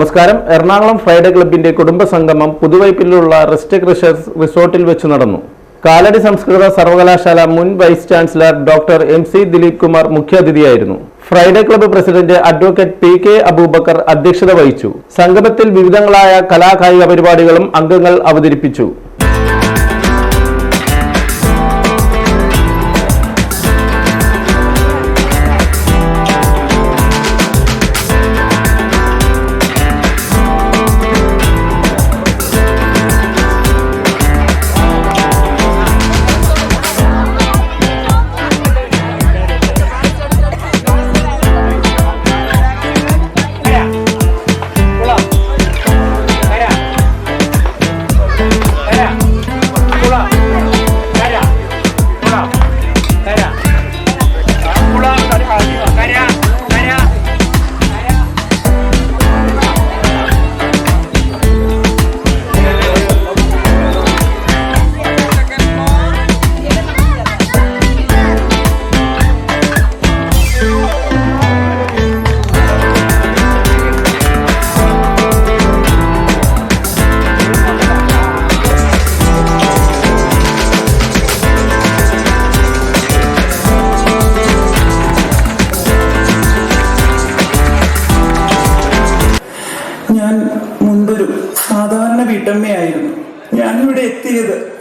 നമസ്കാരം. എറണാകുളം ഫ്രൈഡേ ക്ലബിന്റെ കുടുംബ സംഗമം പുതുവൈപ്പിലുള്ള റെസ്റ്റ് ക്രിഷേഴ്സ് റിസോർട്ടിൽ വെച്ച് നടന്നു. കാലടി സംസ്കൃത സർവകലാശാല മുൻ vice chancellor doctor M C Dileep Kumar മുഖ്യാതിഥിയായിരുന്നു. Friday club president advocate P K Abubakar അധ്യക്ഷത വഹിച്ചു. സംഗമത്തിൽ വിവിധങ്ങളായ കലാകായിക പരിപാടികളും അംഗങ്ങൾ അവതരിപ്പിച്ചു.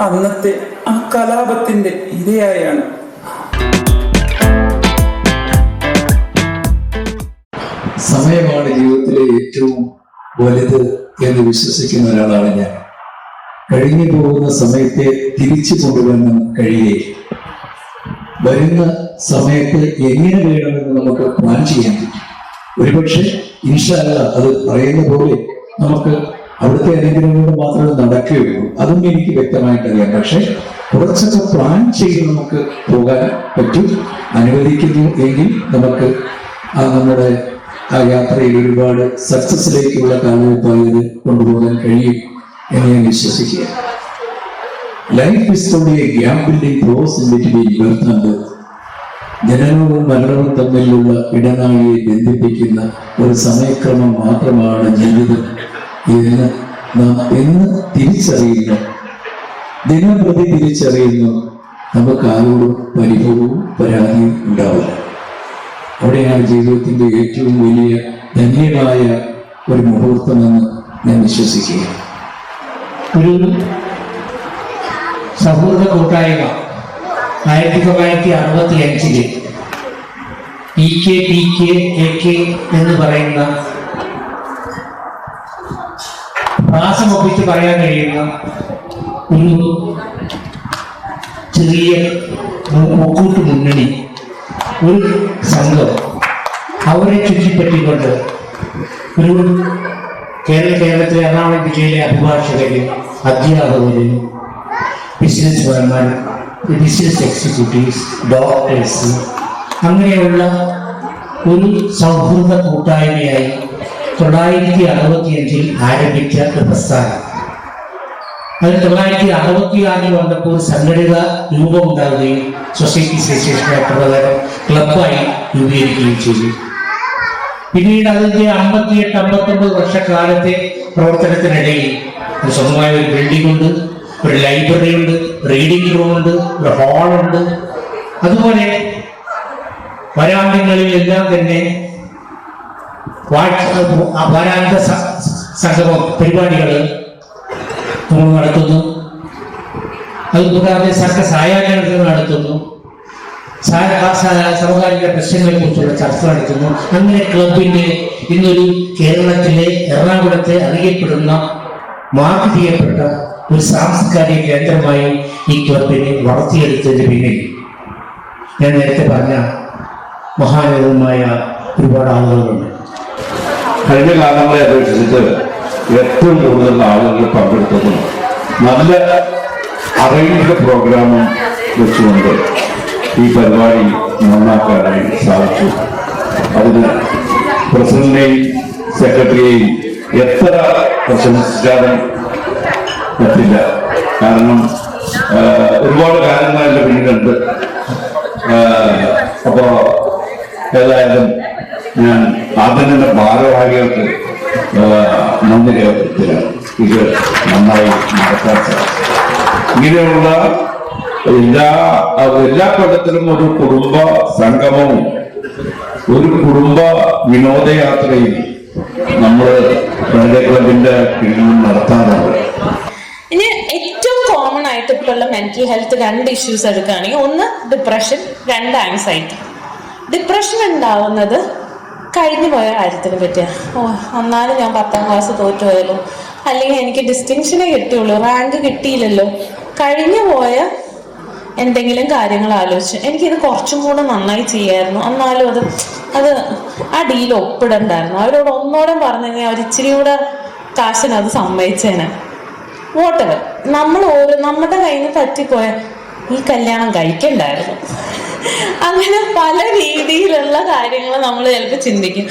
അന്നത്തെ ആ കലാപത്തിന്റെ ഇരയായാണ്. സമയമാണ് ജീവിതത്തിലെ ഏറ്റവും വലുത് എന്ന് വിശ്വസിക്കുന്ന ഒരാളാണ് ഞാൻ. കഴിഞ്ഞു പോകുന്ന സമയത്തെ തിരിച്ചു കൊണ്ടുവരാൻ കഴിയുകയില്ല വരുന്ന സമയത്ത് എങ്ങനെ വേണമെന്ന് നമുക്ക് പ്ലാൻ ചെയ്യാൻ പറ്റും. ഒരുപക്ഷെ ഇൻഷല്ല അത് പറയുന്ന പോലെ നമുക്ക് അവിടുത്തെ അനുഗ്രഹങ്ങൾ മാത്രമേ നടക്കുകയുള്ളൂ. അതും എനിക്ക് വ്യക്തമായിട്ട് അറിയാം പക്ഷെ കുറച്ചൊക്കെ പ്ലാൻ ചെയ്ത് നമുക്ക് പോകാൻ പറ്റും അനുവദിക്കുന്നു എങ്കിൽ നമുക്ക് നമ്മുടെ ആ യാത്രയിൽ ഒരുപാട് സക്സസിലേക്കുള്ള കാലഘട്ടമായത് കൊണ്ടുപോകാൻ കഴിയും എന്ന് ഞാൻ വിശ്വസിക്കുക. Life is only a gambling between and ജനനവും മരണവും തമ്മിലുള്ള ഇടനാഴിയെ ബന്ധിപ്പിക്കുന്ന ഒരു സമയക്രമം മാത്രമാണ് ജീവിതം. എന്ന് നാം എന്ന് തിരിച്ചറിയുന്നു. ദിനം പ്രതി തിരിച്ചറിയുന്നു. നമുക്ക് ആരോടും പരിഭവവും പരാതിയും ഉണ്ടാവില്ല. അവിടെയാണ് ജീവിതത്തിന്റെ ഏറ്റവും വലിയ ധന്യമായ ഒരു മുഹൂർത്തമെന്ന് ഞാൻ വിശ്വസിക്കുക ഒരു സൗഹൃദ കൂട്ടായ്മ ആയിരത്തി തൊള്ളായിരത്തി അറുപത്തി അഞ്ചിൽ P K P K A K എന്ന് പറയുന്ന പ്രാസമൊപ്പിച്ച് പറയാൻ കഴിയുന്ന ഒരു ചെറിയ മുക്കൂട്ട് മുന്നണി ഒരു സംഘം അവരെ ചുറ്റിപ്പറ്റിക്കൊണ്ട് ഒരു കേരള കേരളത്തിലെ എറണാകുളം ജില്ലയിലെ അഭിഭാഷകര് അധ്യാപകര് ബിസിനസ്മാൻമാർ ബിസിനസ് എക്സിക്യൂട്ടീവ്സ് ഡോക്ടേഴ്സ് അങ്ങനെയുള്ള ഒരു സൗഹൃദ കൂട്ടായ്മയായി തൊള്ളായിരത്തി അറുപത്തിയഞ്ചിൽ ആരംഭിച്ച ഒരു പ്രസ്ഥാനം. അതിൽ തൊള്ളായിരത്തി അറുപത്തിയാറിൽ വന്നപ്പോൾ സംഘടിത രൂപം ഉണ്ടാവുകയും സൊസൈറ്റി അസോസിയേഷൻ പ്രകാരം ക്ലബായി രൂപീകരിക്കുകയും ചെയ്തു. പിന്നീട് അതിന്റെ അമ്പത്തിയെട്ട് അമ്പത്തൊമ്പത് വർഷക്കാലത്തെ പ്രവർത്തനത്തിനിടയിൽ ഒരു സ്വന്തമായ ഒരു ബിൽഡിംഗ് ഉണ്ട് ഒരു ലൈബ്രറി ഉണ്ട് റീഡിംഗ് റൂം ഉണ്ട് ഒരു ഹാളുണ്ട് അതുപോലെ വരാന്തങ്ങളിൽ എല്ലാം തന്നെ വരാന്ത സംഗമം പരിപാടികൾ നമ്മൾ നടത്തുന്നു. അതുകൂടാതെ സർക്കാർ സായാഹ്നങ്ങൾ നടത്തുന്നു. സമകാലിക പ്രശ്നങ്ങളെ കുറിച്ചുള്ള ചർച്ച നടത്തുന്നു. അങ്ങനെ ക്ലബിന്റെ ഇന്നൊരു കേരളത്തിലെ എറണാകുളത്തെ അറിയപ്പെടുന്ന മാർക്ക് ചെയ്യപ്പെട്ട ഒരു സാംസ്കാരിക കേന്ദ്രമായി ഈ ക്ലബിനെ വളർത്തിയെടുത്തതിന് പിന്നിൽ ഞാൻ നേരത്തെ പറഞ്ഞ മഹാനതമായ ഒരുപാട് ആളുകളുണ്ട്. കഴിഞ്ഞ കാലങ്ങളെ അപേക്ഷിച്ചിട്ട് ഏറ്റവും കൂടുതൽ ആളുകൾ പങ്കെടുത്തതും നല്ല അറേഞ്ച്ഡ് പ്രോഗ്രാമും വെച്ചുകൊണ്ട് ഈ പരിപാടി നന്നാക്കാനായി സാധിച്ചു. അതിന് പ്രസിഡന്റിനെയും സെക്രട്ടറിയെയും എത്ര പ്രശംസിച്ചാലും പറ്റില്ല. കാരണം ഒരുപാട് കാര്യങ്ങൾ എന്റെ പിന്നിലുണ്ട്. അപ്പോ ഏതായാലും ഞാൻ തന്നെ ഭാരവാഹികൾക്ക് നന്ദി രേഖപ്പെടുത്തുക ഇത് നന്നായി നടത്താൻ ഇങ്ങനെയുള്ള എല്ലാ എല്ലാ കൊല്ലത്തിലും ഒരു കുടുംബ സംഗമവും ഒരു കുടുംബ വിനോദയാത്രയും നമ്മൾ ഫ്രണ്ട് ക്ലബിന്റെ കീഴിൽ നടത്താറുണ്ട്. ഇനി ഏറ്റവും കോമൺ ആയിട്ട് ഇപ്പോൾ ഉള്ള മെന്റൽ ഹെൽത്ത് രണ്ട് ഇഷ്യൂസ് എടുക്കുകയാണെങ്കിൽ ഒന്ന് ഡിപ്രഷൻ രണ്ട് ആൻസൈറ്റി ഡിപ്രഷൻ ഉണ്ടാവുന്നത് കഴിഞ്ഞു പോയ കാര്യത്തിനെ പറ്റിയ. ഓ എന്നാലും ഞാൻ പത്താം ക്ലാസ് തോറ്റുപോയല്ലോ അല്ലെങ്കിൽ എനിക്ക് ഡിസ്റ്റിങ്ഷനെ കിട്ടിയുള്ളൂ റാങ്ക് കിട്ടിയില്ലല്ലോ. കഴിഞ്ഞു പോയ എന്തെങ്കിലും കാര്യങ്ങൾ ആലോചിച്ച്. എനിക്കിത് കുറച്ചും കൂടെ നന്നായി ചെയ്യായിരുന്നു. എന്നാലും അത് അത് ആ ഡീൽ ഒപ്പിടണ്ടായിരുന്നു. അവരോട് ഒന്നോടെ പറഞ്ഞു കഴിഞ്ഞാൽ അവർ ഇച്ചിരി കൂടെ കാശിന് അത് സമ്മതിച്ചേനെ. വോട്ടവർ നമ്മൾ ഓരോ നമ്മുടെ കയ്യിൽ നിന്ന് പറ്റിപ്പോയ ഈ കല്യാണം കഴിക്കണ്ടായിരുന്നു. അങ്ങനെ പല രീതിയിലുള്ള കാര്യങ്ങൾ നമ്മൾ ചിലപ്പോൾ ചിന്തിക്കും.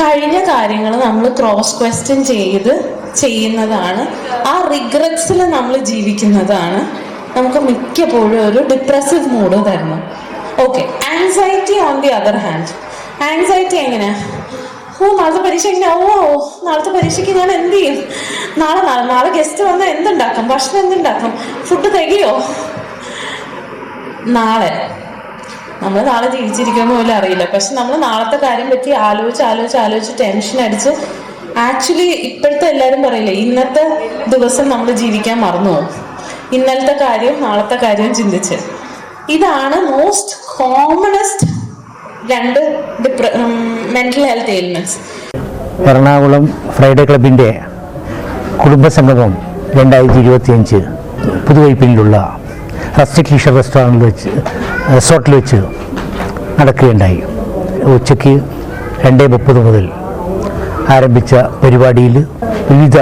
കഴിഞ്ഞ കാര്യങ്ങൾ നമ്മൾ ക്രോസ് ക്വസ്റ്റ്യൻ ചെയ്ത് ചെയ്യുന്നതാണ്. ആ റിഗ്രറ്റ്സിൽ നമ്മൾ ജീവിക്കുന്നതാണ്. നമുക്ക് മിക്കപ്പോഴും ഒരു ഡിപ്രസീവ് മൂഡ് തരണം okay anxiety on the other hand anxiety എങ്ങനെയാ ഓ നാളത്തെ പരീക്ഷ എങ്ങനെയാ ഓ നാളത്തെ പരീക്ഷയ്ക്ക് ഞാൻ എന്ത് ചെയ്യും? നാളെ നാളെ ഗസ്റ്റ് വന്നാൽ എന്തുണ്ടാക്കാം? ഭക്ഷണം എന്തുണ്ടാക്കാം? ഫുഡ് തികയോ? നാളെ. നമ്മൾ നാളെ ജീവിച്ചിരിക്കുമെന്ന് പോലും അറിയില്ല. പക്ഷെ നമ്മൾ നാളത്തെ കാര്യം പറ്റി ആലോചിച്ച് ആലോചിച്ച് ആലോചിച്ച് ടെൻഷൻ അടിച്ച് ആക്ച്വലി ഇപ്പോഴത്തെ എല്ലാവരും പറയില്ലേ ഇന്നത്തെ ദിവസം നമ്മൾ ജീവിക്കാൻ മറന്നു ഇന്നലത്തെ കാര്യം നാളത്തെ കാര്യം ചിന്തിച്ച്. ഇതാണ് മോസ്റ്റ് കോമണസ്റ്റ് രണ്ട് ഡിപ്ര mental health ailments Ernakulam Friday ക്ലബിന്റെ കുടുംബസംഗമം രണ്ടായിരത്തി ഇരുപത്തിയഞ്ച് പുതുവൈപ്പിലുള്ള റസ്റ്റിക് ലീഷർ റെസ്റ്റോറന്റിൽ വെച്ച് റിസോർട്ടിൽ വെച്ച് നടക്കുകയുണ്ടായി. ഉച്ചയ്ക്ക് രണ്ട് മുപ്പത് മുതൽ ആരംഭിച്ച പരിപാടിയിൽ വിവിധ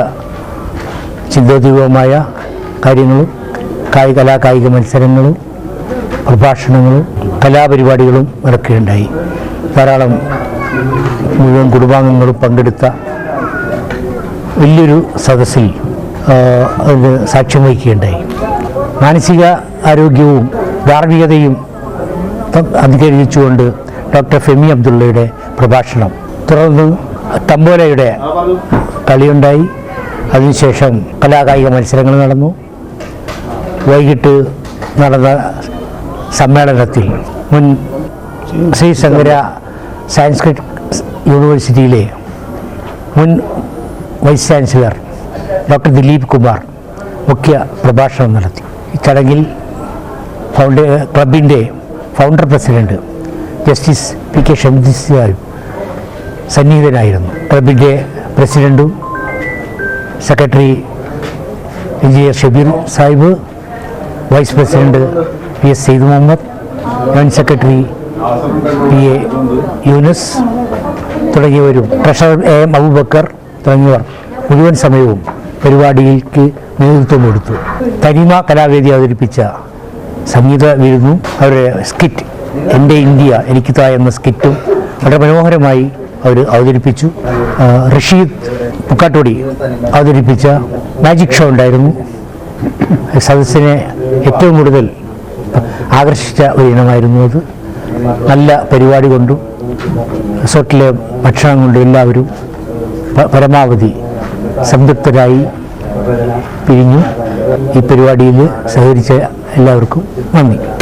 ചിന്താതീപമായ കാര്യങ്ങളും കായിക കലാകായിക മത്സരങ്ങളും പ്രഭാഷണങ്ങളും കലാപരിപാടികളും നടക്കുകയുണ്ടായി. ധാരാളം മുഴുവൻ കുടുംബാംഗങ്ങളും പങ്കെടുത്ത വലിയൊരു സദസ്സിൽ അതിന് സാക്ഷ്യം വഹിക്കുകയുണ്ടായി. മാനസിക ആരോഗ്യവും ധാർമ്മികതയും അധികരിച്ചുകൊണ്ട് ഡോക്ടർ ഫെമി അബ്ദുള്ളയുടെ പ്രഭാഷണം. തുടർന്ന് തമ്പോലയുടെ കളിയുണ്ടായി. അതിനുശേഷം കലാകായിക മത്സരങ്ങൾ നടന്നു. വൈകിട്ട് നടന്ന സമ്മേളനത്തിൽ മുൻ ശ്രീ ശങ്കര സാൻസ്ക്രിറ്റ് യൂണിവേഴ്സിറ്റിയിലെ മുൻ vice chancellor doctor Dileep Kumar മുഖ്യ പ്രഭാഷണം നടത്തി. ചടങ്ങിൽ ഫൗണ്ട ക്ലബിന്റെ founder president justice P K Shamdis സന്നിഹിതനായിരുന്നു. ക്ലബിന്റെ പ്രസിഡന്റും secretary engineer Shabeer Sahib vice president P S Syed Muhammad joint secretary P A Yunus തുടങ്ങിയവരും ട്രഷറർ എ എം അബൂബക്കർ തുടങ്ങിയവർ മുഴുവൻ സമയവും പരിപാടിയിലേക്ക് നേതൃത്വം കൊടുത്തു. തനിമ കലാവേദി അവതരിപ്പിച്ച സംഗീത വിരുന്നു അവരുടെ സ്കിറ്റ് എന്റെ ഇന്ത്യ എനിക്ക് താ എന്ന സ്കിറ്റും വളരെ മനോഹരമായി അവർ അവതരിപ്പിച്ചു. റഷീദ് മുക്കാട്ടോടി അവതരിപ്പിച്ച മാജിക് ഷോ ഉണ്ടായിരുന്നു. സദസ്സിനെ ഏറ്റവും കൂടുതൽ ആകർഷിച്ച ഒരു ഇനമായിരുന്നു അത്. നല്ല പരിപാടി കൊണ്ടും റിസോർട്ടിലെ ഭക്ഷണം കൊണ്ടും എല്ലാവരും പരമാവധി സംതൃപ്തരായി പിരിഞ്ഞു. ഈ പരിപാടിയിൽ സഹകരിച്ച എല്ലാവർക്കും നന്ദി.